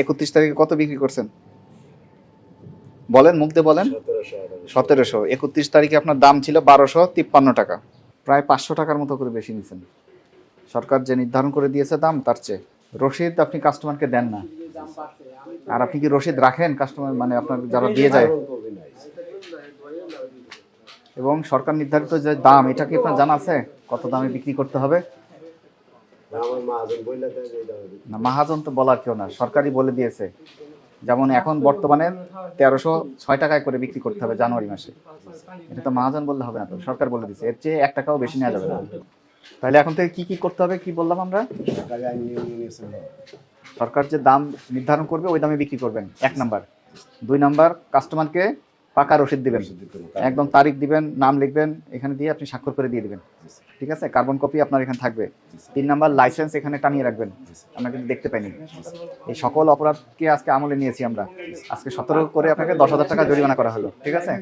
একত্রিশ তারিখে কত বিক্রি করছেন? বলেন, মুখ বলেন। সতেরোশো। একত্রিশ তারিখে আপনার দাম ছিল বারোশো তিপ্পান্ন টাকা। প্রায় পাঁচশো টাকার মতো করে বেশি নিছেন। সরকার যে নির্ধারণ করে দিয়েছে দাম, তার চেয়ে। রসিদ আপনি কাস্টমারকে দেন না। আর আপনি কি রসিদ রাখেন কাস্টমার মানে আপনার যারা দিয়ে যায়? এবং সরকার নির্ধারিত যে দাম, এটা কি আপনার জানা আছে? কত দামে বিক্রি করতে হবে আমার মাহাজন বইলে দেয় যে দামে বিক্রি। না মাহাজন তো বলার কেউ না সরকারই বলে দিয়েছে। যেমন এখন বর্তমানে তেরোশো ছয় টাকায় করে বিক্রি করতে হবে জানুয়ারি মাসে। এটা তো মাহাজন বললে হবে না তো সরকার বলে দিয়েছে। এর চেয়ে এক টাকাও বেশি নেওয়া যাবে না। তাহলে এখন থেকে কি কি করতে হবে কি বললাম আমরা? সরকারি সরকার যে দাম নির্ধারণ করবে ওই দামে বিক্রি করবেন। এক নাম্বার। দুই নাম্বার কাস্টমারকে পাকা রসিদ দিবেন। একদম তারিখ দিবেন নাম লিখবেন এখানে দিয়ে আপনি স্বাক্ষর করে দিয়ে দিবেন। ঠিক আছে? কার্বন কপি আপনার এখানে থাকবে। তিন নাম্বার লাইসেন্স এখানে টানিয়ে রাখবেন। আমরা কিন্তু দেখতে পাইনি। এই সকল অপরাধকে আজকে আমলে নিয়েছি আমরা। আজকে সতর্ক করে আপনাকে দশ হাজার টাকা জরিমানা করা হলো। ঠিক আছে?